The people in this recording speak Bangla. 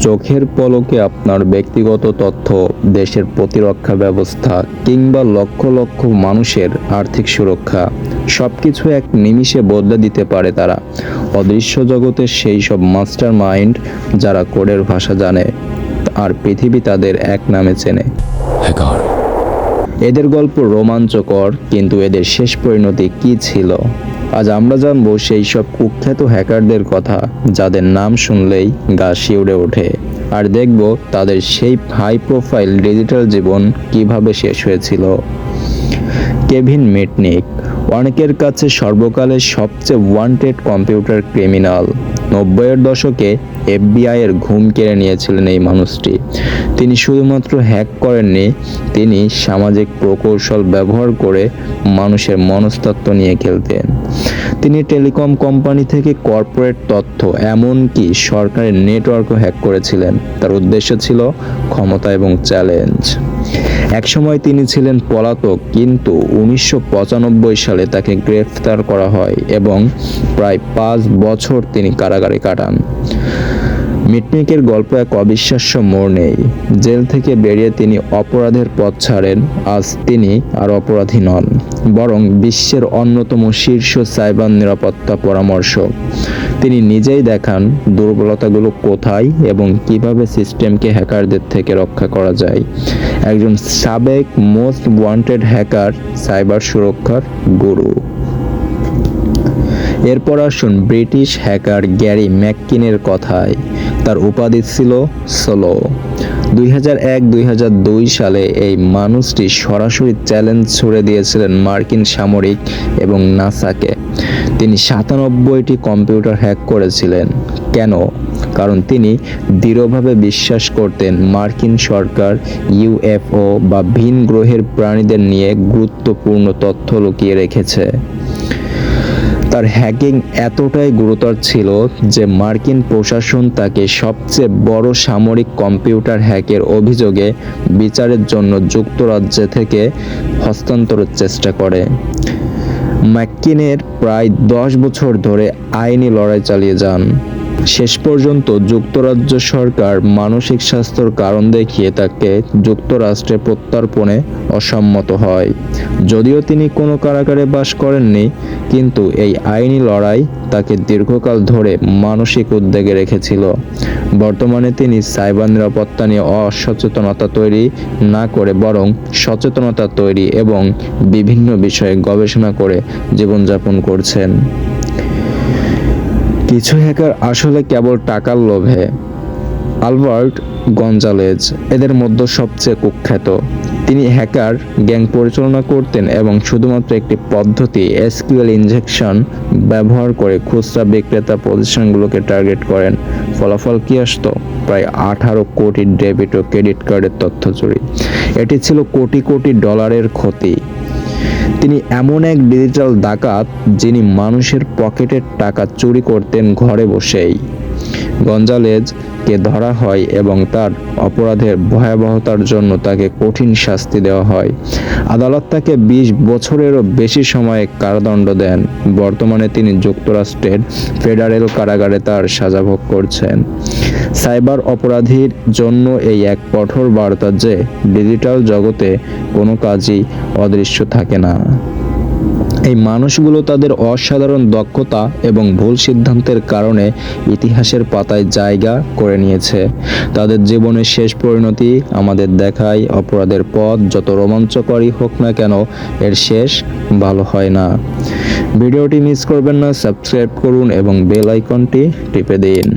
চোখের পলকে আপনার ব্যক্তিগত তথ্য দেশের প্রতিরক্ষা ব্যবস্থা কিংবা লক্ষ লক্ষ মানুষের আর্থিক সুরক্ষা সবকিছু এক নিমিষে বদলে দিতে পারে তারা। অদৃশ্য জগতের সেই সব মাস্টার মাইন্ড যারা কোডের ভাষা জানে আর পৃথিবী তাদের এক নামে চেনে। এদের গল্প রোমাঞ্চকর কিন্তু এদের শেষ পরিণতি কি ছিল? আজ আমরা জানব সেই সব কুখ্যাত হ্যাকারদের কথা, যাদের নাম শুনলেই গা শিউড়ে ওঠে। আর দেখব তাদের সেই হাই প্রোফাইল ডিজিটাল জীবন কীভাবে শেষ হয়েছিল। কেভিন মিটনিক অনেকের কাছে সর্বকালের সবচেয়ে ওয়ান্টেড কম্পিউটার ক্রিমিনাল নব্বইয়ের দশকে এফবিআই এর ঘুম কেড়ে নিয়েছিলেন এই মানুষটি। তিনি শুধুমাত্র হ্যাক করেননি, তিনি সামাজিক প্রকৌশল ব্যবহার করে মানুষের মনস্তত্ত্ব নিয়ে খেলতেন। তিনি টেলিকম কোম্পানি থেকে কর্পোরেট তথ্য, এমনকি সরকারের নেটওয়ার্কও হ্যাক করেছিলেন। তার উদ্দেশ্য ছিল ক্ষমতা এবং চ্যালেঞ্জ একসময় তিনি ছিলেন পলাতক, কিন্তু উনিশশো পঁচানব্বই সালে তাকে গ্রেফতার করা হয় এবং প্রায় পাঁচ বছর তিনি কারাগারে কাটান। মিটমিকের গল্প এক অবিশ্বাস্য মোড় নেই। জেল থেকে বেরিয়ে তিনি অপরাধের পথ ছাড়েন, আজ তিনি আর অপরাধী নন, বরং বিশ্বের অন্যতম শীর্ষ সাইবার নিরাপত্তা পরামর্শক। তিনি নিজেই দেখান দুর্বলতাগুলো কোথায় এবং কীভাবে সিস্টেমকে হ্যাকারদের থেকে রক্ষা করা যায়। একজন সাবেক মোস্ট ওয়ান্টেড হ্যাকার, সাইবার সুরক্ষার গুরু। এরপর আসুন ব্রিটিশ হ্যাকার গ্যারি ম্যাককিনের কথায়। তার উপাধি ছিল সোলো। দুই সালে এই মানুষটি সরাসরি চ্যালেঞ্জ ছুড়ে দিয়েছিলেন মার্কিন সামরিক এবং নাসাকে। তিনি সাতানব্বইটি কম্পিউটার হ্যাক করেছিলেন। কেন? কারণ তিনি দৃঢ়ভাবে বিশ্বাস করতেন মার্কিন সরকার, ইউএফও বা ভিন গ্রহের প্রাণীদের নিয়ে গুরুত্বপূর্ণ তথ্য লুকিয়ে রেখেছে। তার হ্যাকিং এতটাই গুরুতর ছিল যে মার্কিন প্রশাসন তাকে সবচেয়ে বড় সামরিক কম্পিউটার হ্যাকের অভিযোগে বিচারের জন্য যুক্তরাজ্য থেকে হস্তান্তরের চেষ্টা করে। ম্যাককিনের প্রায় দশ বছর ধরে আইনি লড়াই চালিয়ে যান। শেষ পর্যন্ত যুক্তরাজ্য সরকার মানসিক স্বাস্থ্যর কারণ দেখিয়ে তাকে যুক্তরাষ্ট্রে প্রত্যর্পণে অসম্মত হয়। যদিও তিনি কোনো কারাগারে বাস করেননি, কিন্তু এই আইনি লড়াই তাকে দীর্ঘকাল ধরে মানসিক উদ্বেগে রেখেছিল। বর্তমানে তিনি সাইবার নিরাপত্তা নিয়ে অসচেতনতা তৈরি না করে বরং সচেতনতা তৈরি এবং বিভিন্ন বিষয়ে গবেষণা করে জীবনযাপন করছেন। কিছু হ্যাকার আসলে কেবল টাকার লোভে। আলবার্ট গঞ্জালেজ, এদের মধ্যে সবচেয়ে কুখ্যাত। তিনি হ্যাকার গ্যাং পরিচালনা করতেন এবং শুধুমাত্র একটি পদ্ধতি, এসকিউএল ইনজেকশন ব্যবহার করে খুচরা বিক্রেতা প্রতিষ্ঠানগুলোকে টার্গেট করেন। ফলাফল কি আসতো? প্রায় আঠারো কোটি ডেবিট ও ক্রেডিট কার্ডের তথ্য চুরি। এটি ছিল কোটি কোটি ডলারের ক্ষতি। তিনি এমন এক ডিজিটাল ডাকাত যিনি মানুষের পকেটের টাকা চুরি করতেন ঘরে বসেই। গঞ্জালেজ কে ধরা হয় এবং তার অপরাধের ভয়াবহতার জন্য তাকে কঠিন শাস্তি দেওয়া হয়। আদালত তাকে বিশ বছরেরও বেশি সময়ে কারাদণ্ড দেন। বর্তমানে তিনি যুক্তরাষ্ট্রের ফেডারেল কারাগারে তার সাজা ভোগ করছেন। সাইবার অপরাধীর জন্য এই এক কঠোর বার্তা যে ডিজিটাল জগতে কোনো কাজই অদৃশ্য থাকে না। এই মানুষগুলো তাদের অসাধারণ দক্ষতা এবং ভুল সিদ্ধান্তের কারণে ইতিহাসের পাতায় জায়গা করে নিয়েছে। তাদের জীবনের শেষ পরিণতি আমাদের দেখায় অপরাধের পথ যত রোমাঞ্চকরই হোক না কেন এর শেষ ভালো হয় না। ভিডিওটি মিস করবেন না, সাবস্ক্রাইব করুন এবং বেল আইকনটি টিপে দিন।